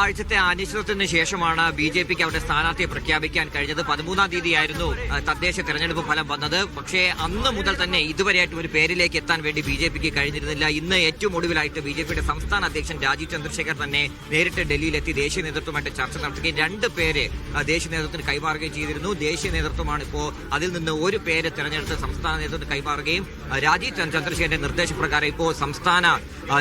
ആഴ്ചത്തെ അനിശ്ചിതത്വത്തിന് ശേഷമാണ് B J പിക്ക് അവരുടെ സ്ഥാനാർത്ഥിയെ പ്രഖ്യാപിക്കാൻ കഴിഞ്ഞത്. പതിമൂന്നാം തീയതിയായിരുന്നു തദ്ദേശ തെരഞ്ഞെടുപ്പ് ഫലം വന്നത്. പക്ഷേ അന്ന് മുതൽ തന്നെ ഇതുവരെയായിട്ട് ഒരു പേരിലേക്ക് എത്താൻ വേണ്ടി ബി ജെ പിക്ക് കഴിഞ്ഞിരുന്നില്ല. ഇന്ന് ഏറ്റവും ഒടുവിലായിട്ട് ബി ജെ പിയുടെ സംസ്ഥാന അധ്യക്ഷൻ രാജീവ് ചന്ദ്രശേഖർ തന്നെ നേരിട്ട് ഡൽഹിയിലെത്തി ദേശീയ നേതൃത്വമായിട്ട് ചർച്ച നടത്തുകയും രണ്ട് പേര് ദേശീയ നേതൃത്വത്തിന് കൈമാറുകയും ചെയ്തിരുന്നു. ദേശീയ നേതൃത്വമാണ് ഇപ്പോൾ അതിൽ നിന്ന് ഒരു പേര് തെരഞ്ഞെടുത്ത് സംസ്ഥാന നേതൃത്വത്തിന് കൈമാറുകയും രാജീവ് ചന്ദ്രശേഖരന്റെ നിർദ്ദേശപ്രകാരം ഇപ്പോൾ സംസ്ഥാന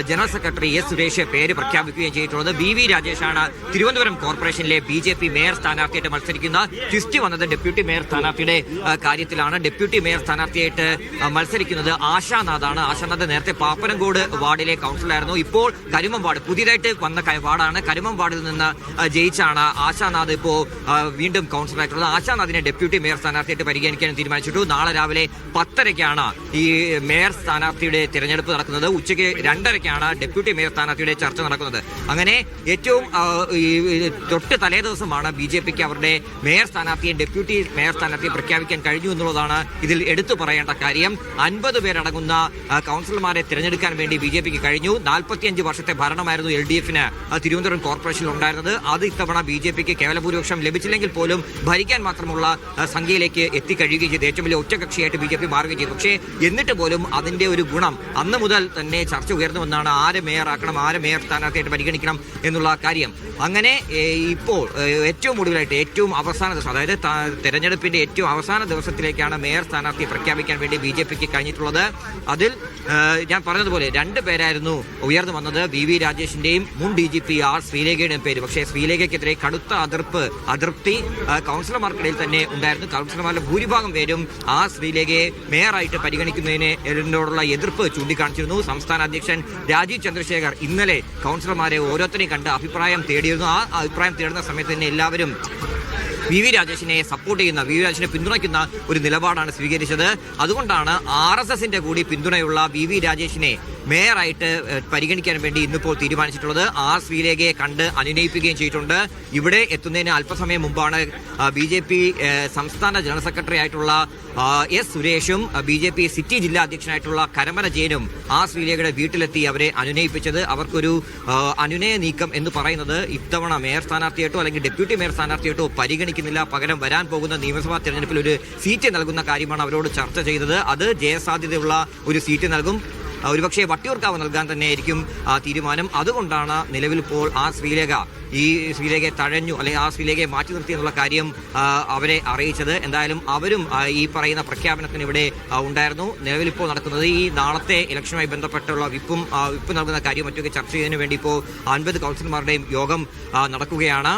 ജനറൽ സെക്രട്ടറി എസ് സുരേഷ് പേര് പ്രഖ്യാപിക്കുകയും ചെയ്തിട്ടുള്ളത്. ബി വി രാജേഷാണ് തിരുവനന്തപുരം കോർപ്പറേഷനിലെ ബി ജെ പി മേയർ സ്ഥാനാർത്ഥിയായിട്ട് മത്സരിക്കുന്ന ട്വിസ്റ്റ് വന്നത് ഡെപ്യൂട്ടി മേയർ സ്ഥാനാർത്ഥിയുടെ കാര്യത്തിലാണ്. ഡെപ്യൂട്ടി മേയർ സ്ഥാനാർത്ഥിയായിട്ട് മത്സരിക്കുന്നത് ആശാനാഥാണ്. ആശാനാഥ് നേരത്തെ പാപ്പനംകോട് വാർഡിലെ കൗൺസിലറായിരുന്നു. ഇപ്പോൾ കരിമം വാർഡ് പുതിയതായിട്ട് വന്ന വാർഡാണ്. കരിമം വാർഡിൽ നിന്ന് ജയിച്ചാണ് ആശാനാഥ് ഇപ്പോൾ വീണ്ടും കൗൺസിലറായിട്ടുള്ളത്. ആശാനാഥിനെ ഡെപ്യൂട്ടി മേയർ സ്ഥാനാർത്ഥിയായിട്ട് പരിഗണിക്കാൻ തീരുമാനിച്ചിട്ടു. നാളെ രാവിലെ പത്തരയ്ക്കാണ് ഈ മേയർ സ്ഥാനാർത്ഥിയുടെ തിരഞ്ഞെടുപ്പ് നടക്കുന്നത്. ഉച്ചയ്ക്ക് രണ്ടരയ്ക്കാണ് ഡെപ്യൂട്ടി മേയർ സ്ഥാനാർത്ഥിയുടെ ചർച്ച നടക്കുന്നത്. അങ്ങനെ ഏറ്റവും തൊട്ട് തലേ ദിവസമാണ് ബി ജെ പിക്ക് അവരുടെ മേയർ സ്ഥാനാർത്ഥിയെ ഡെപ്യൂട്ടി മേയർ സ്ഥാനാർത്ഥിയെ പ്രഖ്യാപിക്കാൻ കഴിഞ്ഞു എന്നുള്ളതാണ് ഇതിൽ എടുത്തു പറയേണ്ട കാര്യം. അൻപത് പേരടങ്ങുന്ന കൗൺസിലർമാരെ തിരഞ്ഞെടുക്കാൻ വേണ്ടി ബി ജെ പിക്ക് കഴിഞ്ഞു. നാൽപ്പത്തിയഞ്ച് വർഷത്തെ ഭരണമായിരുന്നു എൽ ഡി എഫിന് തിരുവനന്തപുരം കോർപ്പറേഷനിൽ ഉണ്ടായിരുന്നത്. അത് ഇത്തവണ ബി ജെ പിക്ക് കേവല ഭൂരിപക്ഷം ലഭിച്ചില്ലെങ്കിൽ പോലും ഭരിക്കാൻ മാത്രമുള്ള സംഖ്യയിലേക്ക് എത്തിക്കഴിയുകയും ചെയ്തു. ഏറ്റവും വലിയ ഒറ്റകക്ഷിയായിട്ട് ബി ജെ പി മാറുകയും ചെയ്തു. പക്ഷേ എന്നിട്ട് പോലും അതിന്റെ ഒരു ഗുണം അന്ന് മുതൽ തന്നെ ചർച്ച ഉയർന്നുവെന്നാണ് ആര് മേയറാക്കണം ആര് മേയർ സ്ഥാനാർത്ഥിയായിട്ട് പരിഗണിക്കണം എന്നുള്ള കാര്യം അങ്ങനെ ഇപ്പോൾ ഏറ്റവും ഒടുവിലായിട്ട് ഏറ്റവും അവസാന ദിവസം അതായത് തെരഞ്ഞെടുപ്പിന്റെ ഏറ്റവും അവസാന ദിവസത്തിലേക്കാണ് മേയർ സ്ഥാനാർത്ഥിയെ പ്രഖ്യാപിക്കാൻ വേണ്ടി ബി ജെ പിക്ക് കഴിഞ്ഞിട്ടുള്ളത്. അതിൽ ഞാൻ പറഞ്ഞതുപോലെ രണ്ട് പേരായിരുന്നു ഉയർന്നു വന്നത്. വി വി രാജേഷിന്റെയും മുൻ ഡി ജി പി ആർ ശ്രീലേഖയുടെയും പേര്. പക്ഷേ ശ്രീലേഖയ്ക്കെതിരെ കടുത്ത അതിർപ്പ് അതൃപ്തി കൗൺസിലർമാർക്കിടയിൽ തന്നെ ഉണ്ടായിരുന്നു. കൗൺസിലർമാരുടെ ഭൂരിഭാഗം പേരും ആ ശ്രീലേഖയെ മേയറായിട്ട് പരിഗണിക്കുന്നതിനോടുള്ള എതിർപ്പ് ചൂണ്ടിക്കാണിച്ചിരുന്നു. സംസ്ഥാന അധ്യക്ഷൻ രാജീവ് ചന്ദ്രശേഖർ ഇന്നലെ കൗൺസിലർമാരെ ഓരോരുത്തരെയും കണ്ട് അഭിപ്രായം തേടിയിരുന്നു. ആ അഭിപ്രായം തേടുന്ന സമയത്ത് തന്നെ എല്ലാവരും വി വി രാജേഷിനെ സപ്പോർട്ട് ചെയ്യുന്ന വി വി രാജേഷിനെ പിന്തുണയ്ക്കുന്ന ഒരു നിലപാടാണ് സ്വീകരിച്ചത്. അതുകൊണ്ടാണ് ആർ എസ് എസിന്റെ കൂടി പിന്തുണയുള്ള വി വി രാജേഷിനെ മേയറായിട്ട് പരിഗണിക്കാൻ വേണ്ടി ഇന്നിപ്പോൾ തീരുമാനിച്ചിട്ടുള്ളത്. ആർ ശ്രീലേഖയെ കണ്ട് അനുനയിപ്പിക്കുകയും ചെയ്തിട്ടുണ്ട്. ഇവിടെ എത്തുന്നതിന് അല്പസമയം മുമ്പാണ് ബി ജെ പി സംസ്ഥാന ജനറൽ സെക്രട്ടറി ആയിട്ടുള്ള എസ് സുരേഷും ബി ജെ പി സിറ്റി ജില്ലാ അധ്യക്ഷനായിട്ടുള്ള കരമന ജയനും ആ ശ്രീലേഖയുടെ വീട്ടിലെത്തി അവരെ അനുനയിപ്പിച്ചത്. അവർക്കൊരു അനുനയ നീക്കം എന്ന് പറയുന്നത് ഇത്തവണ മേയർ സ്ഥാനാർത്ഥിയായിട്ടോ അല്ലെങ്കിൽ ഡെപ്യൂട്ടി മേയർ സ്ഥാനാർത്ഥിയായിട്ടോ പരിഗണിക്കുന്നില്ല പകരം വരാൻ പോകുന്ന നിയമസഭാ തെരഞ്ഞെടുപ്പിൽ ഒരു സീറ്റ് നൽകുന്ന കാര്യമാണ് അവരോട് ചർച്ച ചെയ്തത്. അത് ജയസാധ്യതയുള്ള ഒരു സീറ്റ് നൽകും. ഒരുപക്ഷെ വട്ടിയൂർക്കാവ് നൽകാൻ തന്നെയായിരിക്കും ആ തീരുമാനം. അതുകൊണ്ടാണ് നിലവിൽ ഇപ്പോൾ ആ ശ്രീലേഖ ഈ ശ്രീലേഖയെ തഴഞ്ഞു അല്ലെങ്കിൽ ആ ശ്രീലേഖയെ മാറ്റി നിർത്തി എന്നുള്ള കാര്യം അവരെ അറിയിച്ചത്. എന്തായാലും അവരും ഈ പറയുന്ന പ്രഖ്യാപനത്തിന് ഇവിടെ ഉണ്ടായിരുന്നു. നിലവിൽ ഇപ്പോൾ നടക്കുന്നത് ഈ നാളത്തെ ഇലക്ഷനുമായി ബന്ധപ്പെട്ടുള്ള വിപ്പും വിപ്പ് നൽകുന്ന കാര്യം മറ്റൊക്കെ ചർച്ച ചെയ്യുന്നതിന് വേണ്ടി ഇപ്പോൾ അൻപത് കൗൺസിലർമാരുടെയും യോഗം നടക്കുകയാണ്.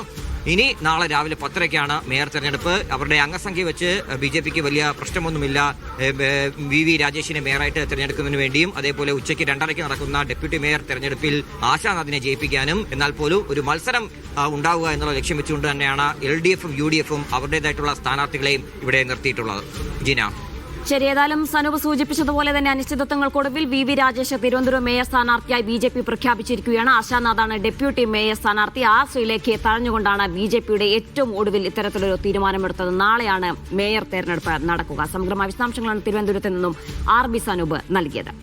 ഇനി നാളെ രാവിലെ പത്തരയ്ക്കാണ് മേയർ തെരഞ്ഞെടുപ്പ്. അവരുടെ അംഗസംഖ്യ വെച്ച് ബി ജെ പിക്ക് വലിയ പ്രശ്നമൊന്നുമില്ല. വി വി രാജേഷിനെ മേയറായിട്ട് തെരഞ്ഞെടുക്കുന്നതിന് വേണ്ടിയും അതേപോലെ ഉച്ചയ്ക്ക് രണ്ടരയ്ക്ക് നടക്കുന്ന ഡെപ്യൂട്ടി മേയർ തെരഞ്ഞെടുപ്പിൽ ആശാനാഥിനെ ജയിപ്പിക്കാനും എന്നാൽ പോലും ഒരു മത്സരം ഉണ്ടാവുക എന്നുള്ള ലക്ഷ്യം വെച്ചുകൊണ്ട് തന്നെയാണ് എൽ ഡി എഫും യു ഡി എഫും അവരുടേതായിട്ടുള്ള സ്ഥാനാർത്ഥികളെയും ഇവിടെ നിർത്തിയിട്ടുള്ളത്. ജിന. ഏതായാലും സനൂപ് സൂചിപ്പിച്ചതുപോലെ തന്നെ അനിശ്ചിതത്വങ്ങൾക്കൊടുവിൽ V V Rajesh Thiruvananthapuram mayor സ്ഥാനാർത്ഥിയായി ബി ജെ പി പ്രഖ്യാപിച്ചിരിക്കുകയാണ്. ആശാനാഥാണ് ഡെപ്യൂട്ടി മേയർ സ്ഥാനാർത്ഥി. ആ ശ്രീലേഖയെ തഴഞ്ഞുകൊണ്ടാണ് ബി ജെ പിയുടെ ഏറ്റവും ഒടുവിൽ ഇത്തരത്തിലൊരു തീരുമാനമെടുത്തത്. നാളെയാണ് മേയർ തെരഞ്ഞെടുപ്പ് നടക്കുക. സമഗ്രമായ വിശദാംശങ്ങളാണ് തിരുവനന്തപുരത്ത് നിന്നും ആർ ബി സനൂപ് നൽകിയത്.